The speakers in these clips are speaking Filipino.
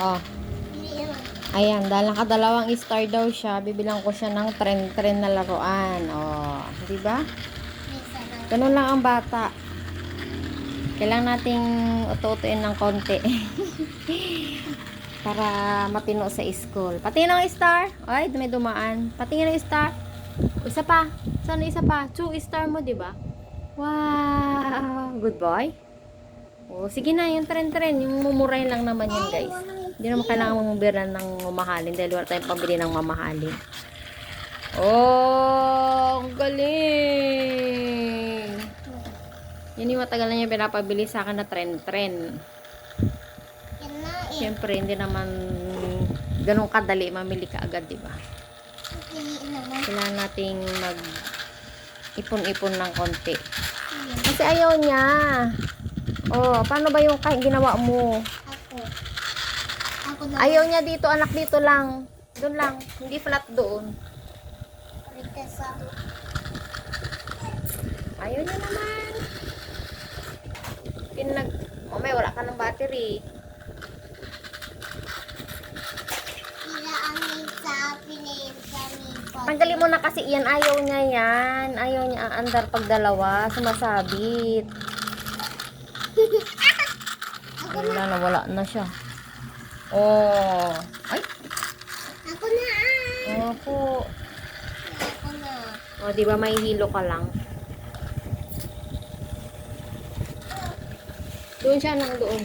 Oh. Ayan, dahil nakadalawang star daw siya, bibilang ko siya ng tren-tren na laruan. Oh, di ba? Ganun lang ang bata. Kailangan nating ututuin ng konti. Para matino sa school. Patingin ng star. Ay, may dumaan. Patingin ng star. Isa pa. Sana isa pa. Two star mo, di ba? Wow! Good boy. Oh, sige na, yung tren-tren. Yung mumuray lang naman yun, guys. Hindi naman kailangan mong biran ng mamahalin dahil wala tayong pambili ng mamahalin. Oh, ang galing! Yan yung matagal na niya pinapabili sa akin na na eh. Siyempre, hindi naman ganun kadali mamili ka agad, di ba? Kailangan nating mag ipon-ipon ng konti. Kasi ayaw niya. Oh, paano ba yung kahit ginawa mo? Ako. Ayaw niya dito, anak dito lang. Doon lang, hindi flat doon. Ayaw niya naman. Pinag... May wala ka ng battery. Ang. Tanggalin mo na kasi yan. Ayaw niya yan. Ayaw niya aandar pag dalawa. Sumasabit. Wala na, wala na siya. Oh. Ay, Ako na opo. Ako na. O, di ba may hilo ka lang? Doon siya nang doon.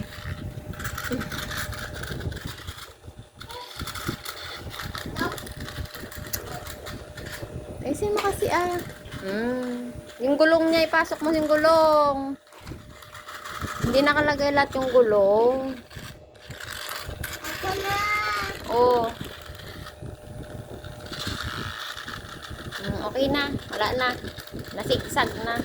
Ay, mo kasi ah. Hmm. Yung gulong niya, ipasok mo yung gulong. Hindi nakalagay lahat yung gulong. Oh. Okay na. Wala na. Nasigsag na.